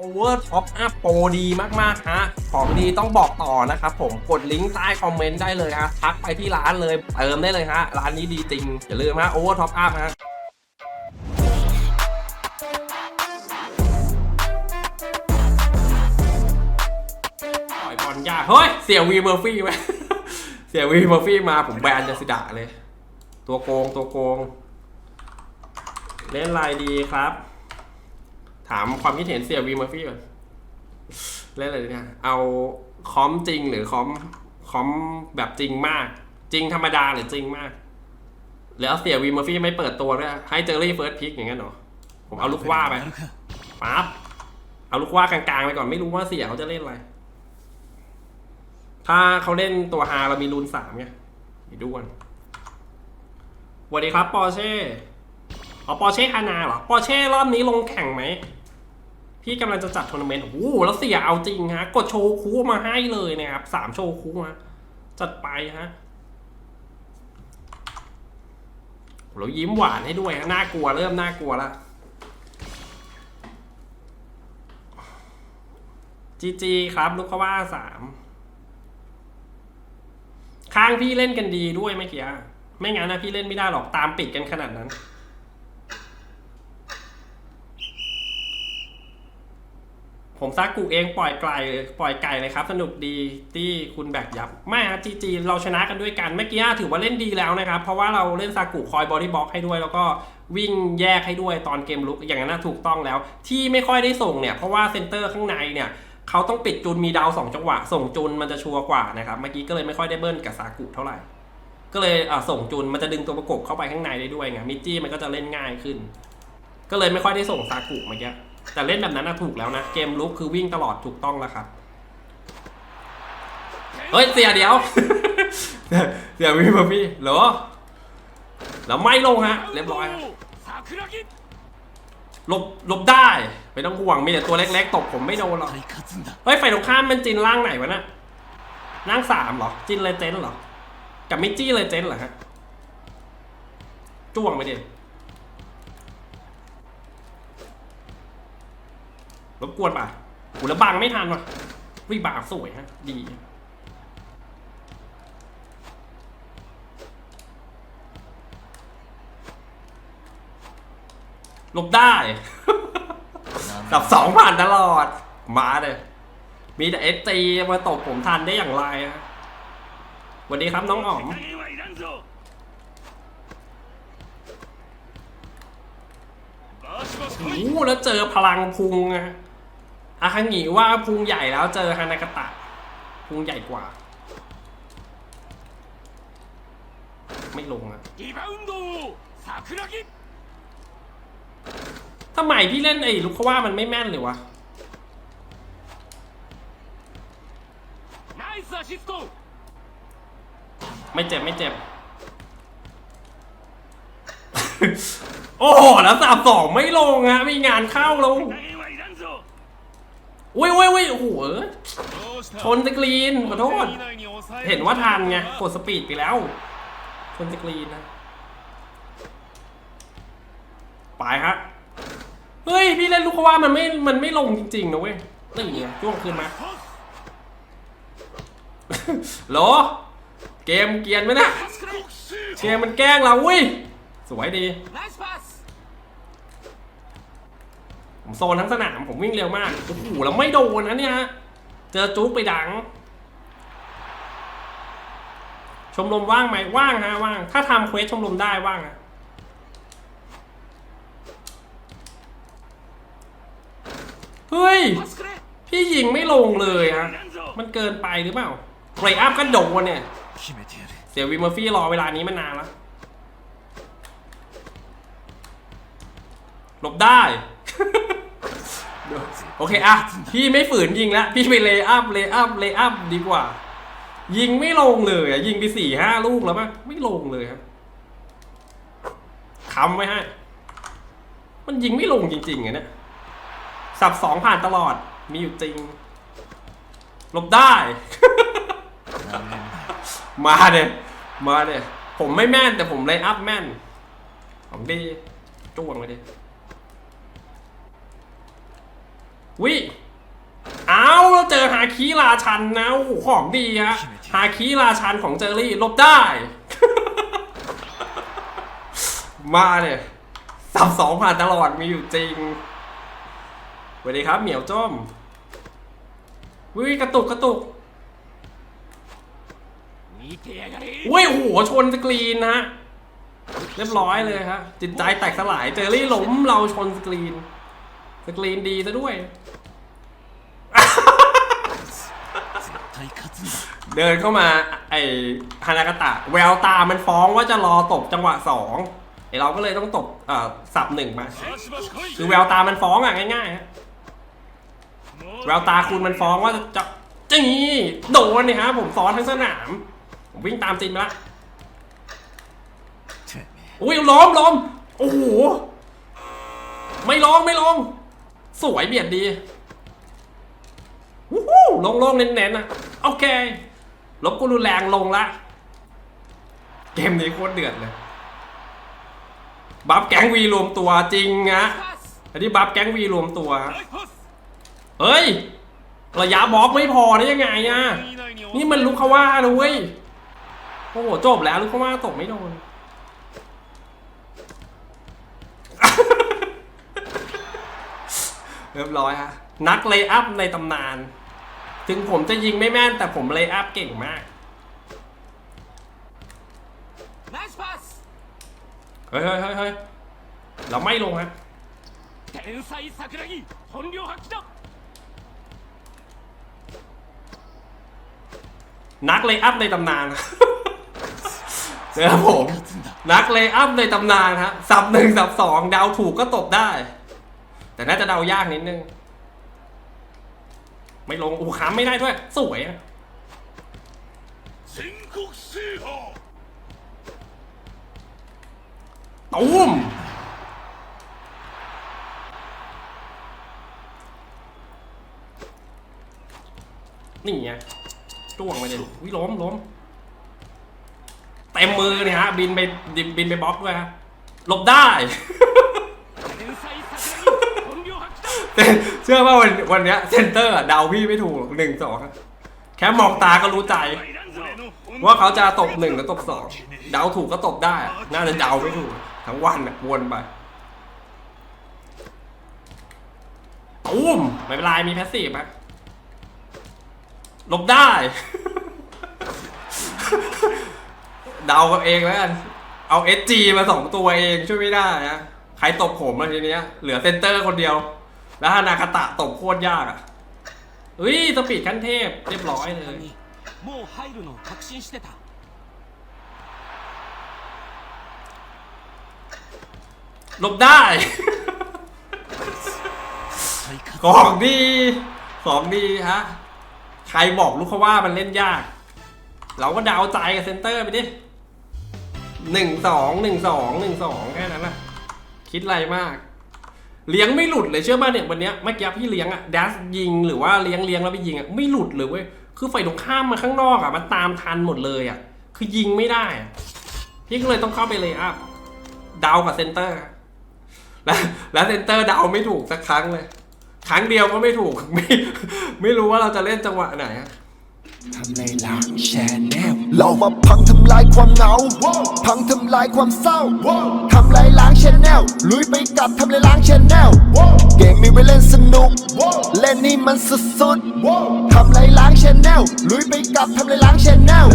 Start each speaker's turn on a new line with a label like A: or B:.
A: โอเวอร์ท็อปอัพโปรดีมากๆฮะของดีต้องบอกต่อนะครับผมกดลิงก์ใต้คอมเมนต์ได้เลยฮะทักไปที่ร้านเลยเติมได้เลยฮะร้านนี้ดีจริง อย่าลืมฮะโอเวอร์ท็อปอัพฮะปล่อยบอลยากเฮ้ย เสียวีเมอร์ฟี่ไหมเสียวีเมอร์ฟี่มาผมแบนจะสิดะเลย ตัวโกงตัวโกง เล่นลายดีครับ ถามความคิดเห็นเสียวีมอร์ฟี่ก่อนเล่นอะไรเนี่ย เอาคอมจริงหรือคอมคอมแบบจริงมาก จริงธรรมดาหรือจริงมาก แล้วเสียวีมอร์ฟี่ไม่เปิดตัวด้วยให้เจอรี่เฟิร์สพิกอย่างนั้นเหรอผมเอาลูกว่าไปปั๊บเอาลูกว่ากลางๆไปก่อนไม่รู้ว่าเสียเขาจะเล่นอะไร ถ้าเขาเล่นตัวฮาเรามีรูนสามไงไปดูกันสวัสดีครับปอร์เช่อ๋อปอร์เช่อานาเหรอปอร์เช่รอบนี้ลงแข่งไหม พี่กำลังจะจัดทัวร์นาเมนต์โอ้โหแล้วเสียเอาจริงฮะ กดโชว์คูมาให้เลยนะครับสามโชว์คูฮะจัดไปฮะแล้วยิ้มหวานให้ด้วยฮะน่ากลัวเริ่มน่ากลัวล้วจีจีครับลูกเขาว่าสามข้างพี่เล่นกันดีด้วยเมื่อกี้ไม่งั้นนะพี่เล่นไม่ได้หรอกตามปิดกันขนาดนั้น ผมซากุเองปล่อยไกลปล่อยไก่เลยครับ สนุกดีที่คุณแบกยับ ไม่ครับจีจีเราชนะกันด้วยกันเมื่อกี้ถือว่าเล่นดีแล้วนะครับ เพราะว่าเราเล่นซากุคอยบอดี้บล็อกให้ด้วย แล้วก็วิ่งแยกให้ด้วยตอนเกมลุกอย่างนั้นถูกต้องแล้ว ที่ไม่ค่อยได้ส่งเนี่ย เพราะว่าเซนเตอร์ข้างในเนี่ยเขาต้องปิดจุนมีดาวสองจังหวะ ส่งจุนมันจะชัวร์กว่านะครับเมื่อกี้ก็เลยไม่ค่อยได้เบิ้ลกับซากุเท่าไหร่ก็เลยส่งจุนมันจะดึงตัวประกบเข้าไปข้างในได้ด้วยไงมิจี้มันก็จะเล่นง่ายขึ้น ก็เลยไม่ค่อยได้ส่งซากุเมื่อกี้ แต่เล่นแบบนั้นนะถูกแล้วนะ เกมลุกคือวิ่งตลอดถูกต้องแล้วครับ เฮ้ย เสียเดียว เสียพี่มาพี่เหรอแล้วไม่ลงฮะ เรียบร้อยหลบหลบได้ ไม่ต้องห่วงมีแต่ตัวเล็กๆตกผมไม่โดนหรอกเฮ้ยไฟตรงข้ามมันจินล่างไหนวะนะ่ะล่างสามเหรอ จินเลยเจนเหรอ กับมิจี้เลยเจนเหรอฮะจ้วงไปดิ รบกวนป่ะหูแล้วบังไม่ทันว่ะวิบากสวยฮะ ดีลบได้ ดับสองผ่านตลอด มาเลย มีแต่เอสตีมาตกผมทันได้อย่างไรฮะวันดีครับน้องอ๋อมโอ้แล้วเจอพลังพุงไง อาคังิว่าพุงใหญ่แล้วเจอฮานากตะพุงใหญ่กว่า ไม่ลงอะทำไมพี่เล่นไอ้ลูกเขาว่ามันไม่แม่นเลยวะไม่เจ็บไม่เจ็บ โอ้โแล้วสามสองไม่ลงอะมีงานเข้าลง อุ้ยอุ้ยอุ้ยโอ้โหชนสกรีนขอโทษ เห็นว่าทันไง กดสปีดไปแล้ว ชนสกรีนนะ ไปฮะ เฮ้ย พี่เล่นลูกคว่ามันไม่ มันไม่ลงจริงๆนะเว้ยนี่ไงช่วงคืนมาหรอ เกมเกียนไหมนะเกมมันแกล้งเราอุ้ย สวยดี โซนทั้งสนามผมวิ่งเร็วมากโอ้โหแล้วไม่โดนนะเนี่ยเจอจุ๊กไปดัง ชมรมว่างไหมว่างฮะว่าง ถ้าทำเควสชมรมได้ว่างอะเฮ้ย พี่ยิงไม่ลงเลยฮะมันเกินไปหรือเปล่าเบรกอัพก็โดนเนี่ย เสียวิมเมอร์ฟี่รอเวลานี้มานานแล้วหลบได้ โอเคอะพี่ไม่ฝืนยิงแล้วพี่ไปเลย์อัพเลย์อัพเลย์อัพดีกว่า ยิงไม่ลงเลยอะยิงไปสี่ห้าลูกแล้วมั้ะไม่ลงเลยครับทำไว้ฮะมันยิงไม่ลงจริงๆอะเนี่ยสับสองผ่านตลอดมีอยู่จริงลบได้ มาเนี่ยมาเนี่ยผมไม่แม่นแต่ผมเลย์อัพแม่นของดีจ้วงลยดี วิเอาเราเจอฮาคีราชันนะของดีฮะฮาคีราชันของเจอรี่ลบได้ มาเนี่ยสับสองผ่านตลอดมีอยู่จริงสวัสดีครับ เหมียวจ้มวิกระตุกกระตุกอุ้ยโอ้ชนสกรีนฮะ เรียบร้อยเลยฮะจิตใจแตกสลายเจอรี่ล้มเราชนสกรีน สกรีนดีซะด้วย เดินเข้ามา ไอฮานากาตะ แววตามันฟ้องว่าจะรอตกจังหวะสองเราก็เลยต้องตกอ่อสับหนึ่งมา คือแววตามันฟ้องอะง่ายๆฮะแววตาคุณมันฟ้องว่าจะจี้โดนเนี่ฮะผมซ้อนทั้งสนาม ผมวิ่งตามจินไปละอุ้ยล้อมล้อมโอ้โหไม่ลองไม่ลอง สวยเบียดดีวู้ฮู้ลงลงเน้นๆนะโอเค ลบกูรุนแรงลงละ เกมนี้โคตรเดือดเลย บัฟแกงวีรวมตัวจริงนะอันนี้บัฟแกงวีรวมตัว เฮ้ย ระยะบล็อกไม่พอได้ยังไงอะนี่มันลุกขว่านะเว้ย โอ้โหจบแล้วลุกขว่าตกไม่โดน เรียบร้อยฮะนักเลย์อัพในตำนาน ถึงผมจะยิงไม่แม่นแต่ผมเลย์อัพเก่งมาก เฮ้ยเฮ้ยเฮ้ยเราไม่ลงฮะนักเลย์อัพในตำนานเะอรัผม นักเลย์อัพในตำนานฮะสับหนึ่งสับสองดาวถูกก็ตกได้ แต่น่าจะเดายากนิดนึง ไม่ลงอู้ค้มไม่ได้ด้วย สวยตูมนี่ไงจ้วงไปเลยวิล้มล้มเต็มมือเนี่ยฮะ บินไปบินไปบล็อกด้วยฮะหลบได้ เชื่อว่าวันวันเนี้ยเซนเตอร์อะเดาพี่ไม่ถูกหรอกหนึ่งสองแค่มองตาก็รู้ใจ ว่าเขาจะตบหนึ่งหรือตบสองเดาถูกก็ตบได้อะน่าจะเดาไม่ถูก ทั้งวันอะวนไปตุ้มไม่เป็นไรมีแพสซีฟอะหลบได้ เดากับเองแล้วกัน เอาเอจีมาสองตัวเองช่วยไม่ได้นะ ใครตบผมอะทีเนี้ย เหลือเซนเตอร์คนเดียว แล้วฮานาคาตะตบโคตรยากอะเฮ้ยสปีดขั้นเทพเรียบร้อยเลยหลบได้ ของดี ของดีฮะ ใครบอกลูกเขาว่ามันเล่นยาก เราก็ดาวใจกับเซนเตอร์ไปดิหนึ่งสองหนึ่งสองหนึ่งสองแค่นั้นนะคิดอะไรมาก เลี้ยงไม่หลุดเลยเชื่อป่ะเนี่ยวันเนี้ยเมื่อกี้พี่เลี้ยงอะดัสยิงหรือว่าเลี้ยงเลี้ยงแล้วไปยิงอะไม่หลุดเลยเว้ยคือฝ่ายตรงข้ามมาข้างนอกอะมันตามทันหมดเลยอะคือยิงไม่ได้พี่ก็เลยต้องเข้าไปเลยอัพดาวกับเซนเตอร์ แล้วแล้วเซนเตอร์ดาวไม่ถูกสักครั้งเลย ครั้งเดียวก็ไม่ถูกไม่ไม่รู้ว่าเราจะเล่นจังหวะไหนอะ
B: ทำในล้างแชนแนล
C: เรามาพังทำลายความเหงา พังทำลายความเศร้า ทำลายล้างชแนลลุยไปกับทำลายล้างชแนลเกมมีไว้เล่นสนุก เล่นนี่มันสุดๆทำลายล้างชแนลลุยไปกับทำลายล้างชแนล